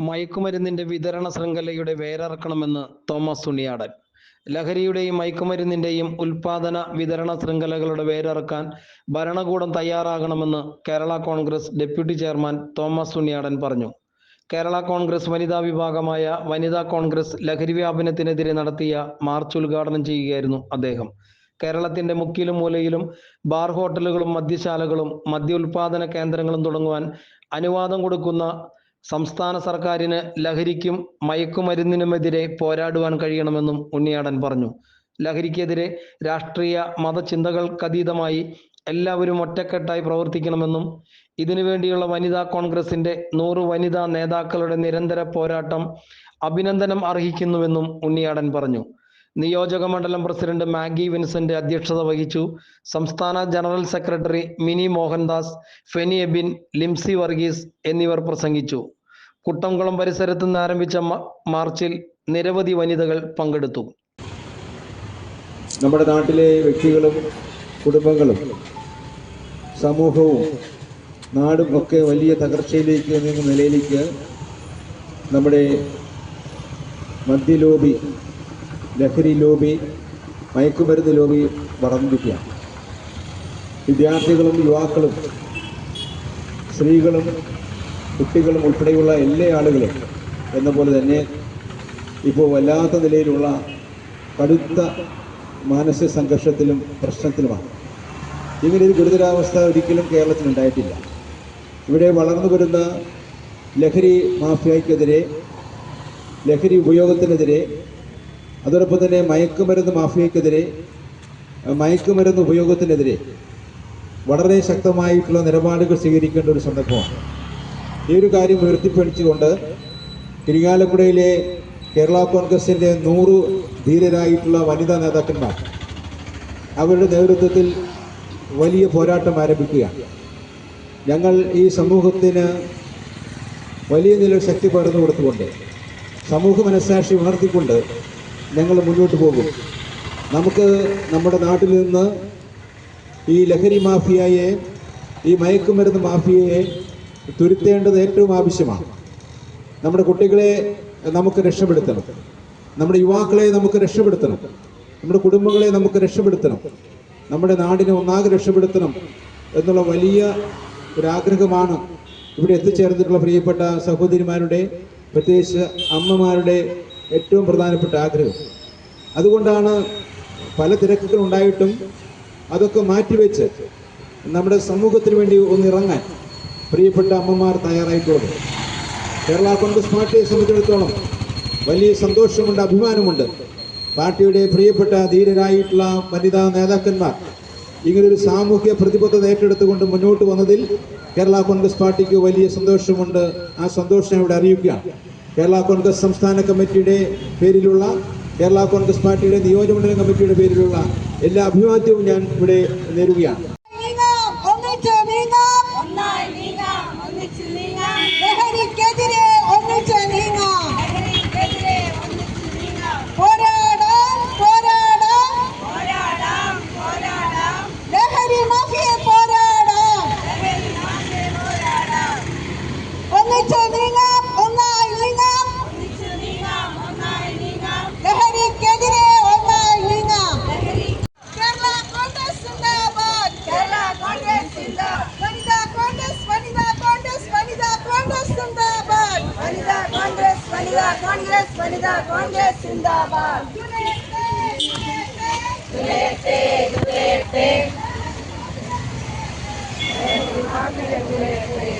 മയക്കുമരുന്നിന്റെ വിതരണ ശൃംഖലയുടെ വേരറക്കണമെന്ന് തോമസ് തുണിയാടൻ ലഹരിയുടെയും മയക്കുമരുന്നിന്റെയും ഉൽപാദന വിതരണ ശൃംഖലകളുടെ വേരറക്കാൻ ഭരണകൂടം തയ്യാറാകണമെന്ന് Kerala Congress deputy chairman Thomas Thuniyadan പറഞ്ഞു. കേരള കോൺഗ്രസ് വനിതാ വിഭാഗമായ വനിതാ കോൺഗ്രസ് ലഹരി വ്യാപനത്തിനെതിരെ നടത്തിയ മാർച്ച് ഉദ്ഘാടനം ചെയ്യുകയായിരുന്നു അദ്ദേഹം. കേരളത്തിന്റെ മുക്കിലും മൂലയിലും ബാർ ഹോട്ടലുകളും മദ്യശാലകളും മദ്യ ഉൽപാദന കേന്ദ്രങ്ങളും തുടങ്ങുവാൻ അനുവാദം കൊടുക്കുന്ന സംസ്ഥാന സർക്കാരിന് ലഹരിക്കും മയക്കുമരുന്നിനുമെതിരെ പോരാടുവാൻ കഴിയണമെന്നും ഉണ്ണിയാടൻ പറഞ്ഞു. ലഹരിക്കെതിരെ രാഷ്ട്രീയ മതചിന്തകൾക്കതീതമായി എല്ലാവരും ഒറ്റക്കെട്ടായി പ്രവർത്തിക്കണമെന്നും ഇതിനുവേണ്ടിയുള്ള വനിതാ കോൺഗ്രസിന്റെ നൂറ് വനിതാ നേതാക്കളുടെ നിരന്തര പോരാട്ടം അഭിനന്ദനം അർഹിക്കുന്നുവെന്നും ഉണ്ണിയാടൻ പറഞ്ഞു. നിയോജക മണ്ഡലം പ്രസിഡന്റ് മാഗി വിൻസെന്റ് അധ്യക്ഷത വഹിച്ചു. സംസ്ഥാന ജനറൽ സെക്രട്ടറി മിനി മോഹൻദാസ് ഫെനി എബിൻ ലിംസി വർഗീസ് എന്നിവർ പ്രസംഗിച്ചു. കുട്ടംകുളം പരിസരത്ത് നിന്ന് ആരംഭിച്ച മാർച്ചിൽ നിരവധി വനിതകൾ പങ്കെടുത്തു. നമ്മുടെ നാട്ടിലെ വ്യക്തികളും കുടുംബങ്ങളും സമൂഹവും നാടും ഒക്കെ വലിയ തകർച്ചയിലേക്ക് നിലയിലേക്ക് നമ്മുടെ മദ്യ ലോബി ലഹരി ലോബി മയക്കുമരുന്ന് ലോബി വളർന്നിരിക്കുകയാണ്. വിദ്യാർത്ഥികളും യുവാക്കളും സ്ത്രീകളും കുട്ടികളും ഉൾപ്പെടെയുള്ള എല്ലാ ആളുകളും എന്ന പോലെ തന്നെ ഇപ്പോൾ വല്ലാത്ത നിലയിലുള്ള കടുത്ത മാനസിക സംഘർഷത്തിലും പ്രശ്നത്തിലുമാണ്. ഇങ്ങനെ ഗുരുതരാവസ്ഥ ഒരിക്കലും കേരളത്തിൽ ഉണ്ടായിട്ടില്ല. ഇവിടെ വളർന്നു വരുന്ന ലഹരി മാഫിയയ്ക്കെതിരെ ലഹരി ഉപയോഗത്തിനെതിരെ അതോടൊപ്പം തന്നെ മയക്കുമരുന്ന് മാഫിയക്കെതിരെ മയക്കുമരുന്ന് ഉപയോഗത്തിനെതിരെ വളരെ ശക്തമായിട്ടുള്ള നിലപാടുകൾ സ്വീകരിക്കേണ്ട ഒരു സന്ദർഭമാണ് ഈ ഒരു കാര്യം ഉയർത്തിപ്പിടിച്ചുകൊണ്ട് തിരുകാലപ്പുഴയിലെ കേരള കോൺഗ്രസിന്റെ നൂറ് ധീരരായിട്ടുള്ള വനിതാ നേതാക്കന്മാർ അവരുടെ നേതൃത്വത്തിൽ വലിയ പോരാട്ടം ആരംഭിക്കുകയാണ്. ഞങ്ങൾ ഈ സമൂഹത്തിന് വലിയ നിലയിൽ ശക്തി പകർന്നു കൊടുത്തുകൊണ്ട് സമൂഹ മനസ്സാക്ഷി ഉണർത്തിക്കൊണ്ട് ഞങ്ങൾ മുന്നോട്ട് പോകും. നമുക്ക് നമ്മുടെ നാട്ടിൽ നിന്ന് ഈ ലഹരി മാഫിയയെ ഈ മയക്കുമരുന്ന് മാഫിയയെ തുരുത്തേണ്ടത് ഏറ്റവും ആവശ്യമാണ്. നമ്മുടെ കുട്ടികളെ നമുക്ക് രക്ഷപ്പെടുത്തണം. നമ്മുടെ യുവാക്കളെ നമുക്ക് രക്ഷപ്പെടുത്തണം. നമ്മുടെ കുടുംബങ്ങളെ നമുക്ക് രക്ഷപ്പെടുത്തണം. നമ്മുടെ നാടിനെ ഒന്നാകെ രക്ഷപ്പെടുത്തണം എന്നുള്ള വലിയ ഒരാഗ്രഹമാണ് ഇവിടെ എത്തിച്ചേർന്നിട്ടുള്ള പ്രിയപ്പെട്ട സഹോദരിമാരുടെ പ്രത്യേകിച്ച് അമ്മമാരുടെ ഏറ്റവും പ്രധാനപ്പെട്ട ആഗ്രഹം. അതുകൊണ്ടാണ് പല തിരക്കുകൾ ഉണ്ടായിട്ടും അതൊക്കെ മാറ്റിവെച്ച് നമ്മുടെ സമൂഹത്തിന് വേണ്ടി ഒന്നിറങ്ങാൻ പ്രിയപ്പെട്ട അമ്മമാർ തയ്യാറായിട്ടുള്ളത് കേരള കോൺഗ്രസ് പാർട്ടിയെ സംബന്ധിച്ചിടത്തോളം വലിയ സന്തോഷമുണ്ട് അഭിമാനമുണ്ട്. പാർട്ടിയുടെ പ്രിയപ്പെട്ട ധീരരായിട്ടുള്ള വനിതാ നേതാക്കന്മാർ ഇങ്ങനൊരു സാമൂഹ്യ പ്രതിബദ്ധത ഏറ്റെടുത്തുകൊണ്ട് മുന്നോട്ട് വന്നതിൽ കേരള കോൺഗ്രസ് പാർട്ടിക്ക് വലിയ സന്തോഷമുണ്ട്. ആ സന്തോഷം ഇവിടെ അറിയിക്കുകയാണ്. കേരള കോൺഗ്രസ് സംസ്ഥാന കമ്മിറ്റിയുടെ പേരിലുള്ള കേരള കോൺഗ്രസ് പാർട്ടിയുടെ നിയോജകമണ്ഡലം കമ്മിറ്റിയുടെ പേരിലുള്ള എല്ലാ അഭിവാദ്യവും ഞാൻ ഇവിടെ നേരുകയാണ്. കോൺഗ്രസ് വനിതാ കോൺഗ്രസ് വനിതാ കോൺഗ്രസ് സിന്ദാബാദ് തുലയട്ടെ തുലയട്ടെ ും